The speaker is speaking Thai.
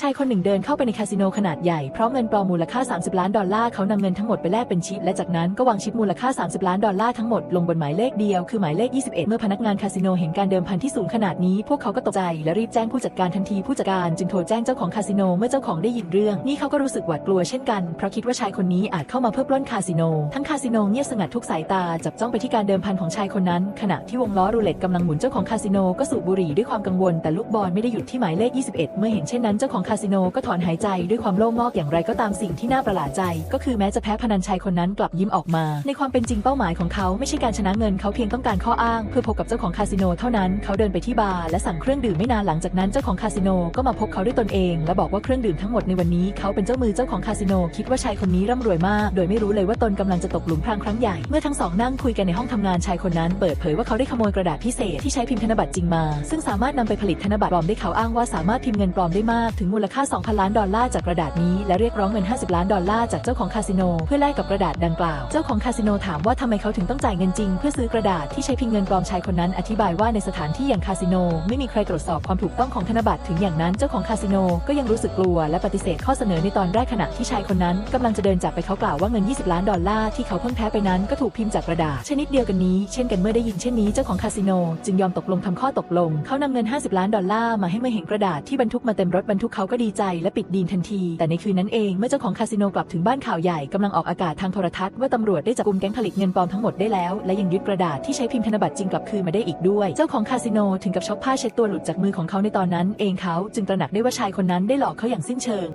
ชายคนหนึ่งเดินเข้าไปในคาสิโนขนาดใหญ่พร้อมเงินปลอมมูลค่า 30 ล้านดอลลาร์เขานำเงินทั้งหมดไปแลกเป็นชิป และจากนั้นก็วางชิปมูลค่า 30 ล้านดอลลาร์ทั้งหมดลงบนหมายเลขเดียว คือหมายเลข 21 เมื่อพนักงานคาสิโนเห็นการเดิมพันที่สูงขนาดนี้ พวกเขาก็ตกใจและรีบแจ้งผู้จัดการทันทีผู้จัดการจึงโทรแจ้งเจ้าของคาสิโนเมื่อเจ้าของได้ยินเรื่อง นี่เขาก็รู้สึกหวาดกลัวเช่นกันเพราะคิดว่าชายคนนี้อาจเข้ามาเพื่อปล้นคาสิโน ทั้งคาสิโนเงียบสงัดทุกสายตาจับจ้องไปที่การเดิมพันของชายคนนั้น ขณะที่วงล้อรูเล็ตกำลังหมุนเจ้าของคาสิโนก็สูบบุหรี่ด้วยความกังวลแต่ลูกบอลไม่ได้หยุดที่หมายเลข 21 เมื่อเห็นเช่นนั้นเจ้าของคาสิโนก็ถอนหายใจด้วยความโล่งอกอย่างไรก็ตามสิ่งที่น่าประหลาดใจ ก็คือแม้จะแพ้พนันชายคนนั้นกลับยิ้มออกมา ในความเป็นจริงเป้าหมายของเขาไม่ใช่การชนะเงินเขาเพียงต้องการข้ออ้าง เพื่อพบกับเจ้าของคาสิโนเท่านั้นเขาเดินไปที่บาร์และสั่งเครื่องดื่มไม่นานหลังจากนั้นเจ้าของคาสิโนก็มาพบเขาด้วยตนเอง และบอกว่าเครื่องดื่มทั้งหมดในวันนี้เขาเป็นเจ้ามือเจ้าของคาสิโนคิดว่าชายคนนี้ร่ำรวยมาก โดยไม่รู้เลยว่าตนกำลังจะตกหลุมพรางครั้งใหญ่เมื่อทั้งสองนั่งคุยกันในห้องทำงานชายคนนั้น เปิดเผยว่าเขาได้ขโมยกระดาษพิเศษที่ใช้พิมพ์ธนบัตรจริงมา ซึ่งสามารถนำไปผลิตธนบัตรปลอมได้เขาอ้างว่าสามารถพิมพ์เงินปลอมได้มากถึงมูลค่า 2,000 ล้านดอลลาร์จากกระดาษนี้และเรียกร้องเงิน 50 ล้านดอลลาร์จากเจ้าของคาสิโนเพื่อแลกกับกระดาษดังกล่าว เจ้าของคาสิโนถามว่าทำไมเขาถึงต้องจ่ายเงินจริงเพื่อซื้อกระดาษที่ใช้พิมพ์เงินปลอมชายคนนั้นอธิบายว่าในสถานที่อย่างคาสิโนไม่มีใครตรวจสอบความถูกต้องของธนบัตรถึงอย่างนั้นเจ้าของคาสิโนก็ยังรู้สึกกลัวและปฏิเสธข้อเสนอในตอนแรกขณะที่ชายคนนั้นกำลังจะเดินจากไปเขากล่าวว่าเงิน 20 ล้านดอลลาร์ที่เขาเพิ่งแพ้ไปนั้นก็ถูกพิมพ์จากกระดาษชนิดเดียวกันนี้เช่นกันเมื่อได้ยินเช่นนี้เจ้าของคาสิโนจึงยอมตกลงทำข้อตกลง เขานำเงิน 50 ล้านดอลลาร์มาให้เมื่อเห็นกระดาษที่บรรทุกมาเต็มรถบรรทุกเขาก็ดีใจและปิดดีนทันที แต่ในคืนนั้นเองเมื่อเจ้าของคาสิโนกลับถึงบ้านข่าวใหญ่กำลังออกอากาศทางโทรทัศน์ว่าตำรวจได้จับกุมแก๊งผลิตเงินปลอมทั้งหมดได้แล้ว และยังยึดกระดาษที่ใช้พิมพ์ธนบัตรจริงกลับคืนมาได้อีกด้วย เจ้าของคาสิโนถึงกับช็อกผ้าเช็ดตัวหลุดจากมือของเขาในตอนนั้น เองเขาจึงตระหนักได้ว่าชายคนนั้นได้หลอกเขาอย่างสิ้นเชิง